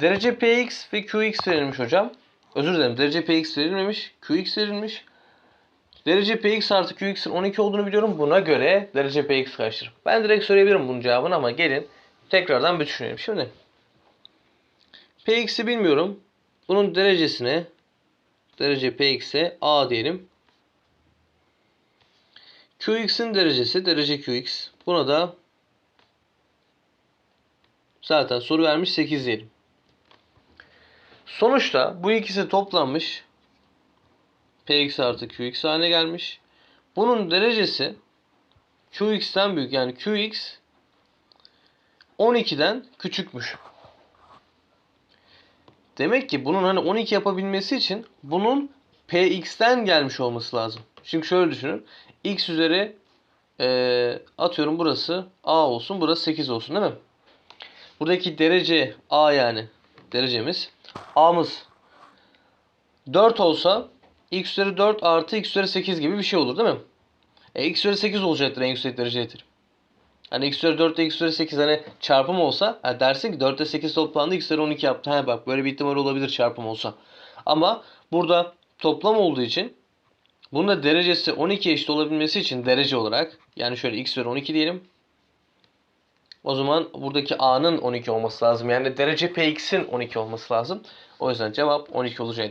Derece Px ve Qx verilmiş hocam. Özür dilerim. Derece Px verilmemiş. Qx verilmiş. Derece Px artı Qx'in 12 olduğunu biliyorum. Buna göre derece Px kaçtır? Ben direkt söyleyebilirim bunun cevabını ama gelin tekrardan bir düşünelim. Şimdi Px'i bilmiyorum. Bunun derecesine derece Px'e A diyelim. Qx'in derecesi derece Qx. Buna da zaten soru vermiş 8 diyelim. Sonuçta bu ikisi toplanmış. Px artı Qx haline gelmiş. Bunun derecesi Qx'ten büyük yani Qx 12'den küçükmüş. Demek ki bunun hani 12 yapabilmesi için bunun Px'ten gelmiş olması lazım. Şimdi şöyle düşünün. X üzeri eee, atıyorum burası A olsun. Burası 8 olsun değil mi? Buradaki derece A yani derecemiz. A'mız 4 olsa x üzeri 4 artı x üzeri 8 gibi bir şey olur değil mi? E, x üzeri 8 olacaktır en yüksek derecedir. Hani x üzeri 4 ile x üzeri 8 hani çarpım olsa ha dersin ki 4 ile 8 toplandı x üzeri 12 yaptı. Ha bak böyle bir ihtimal olabilir çarpım olsa. Ama burada toplam olduğu için bunun da derecesi 12 eşit olabilmesi için derece olarak yani şöyle x üzeri 12 diyelim. O zaman buradaki a'nın 12 olması lazım. Yani derece px'in 12 olması lazım. O yüzden cevap 12 olacaktır.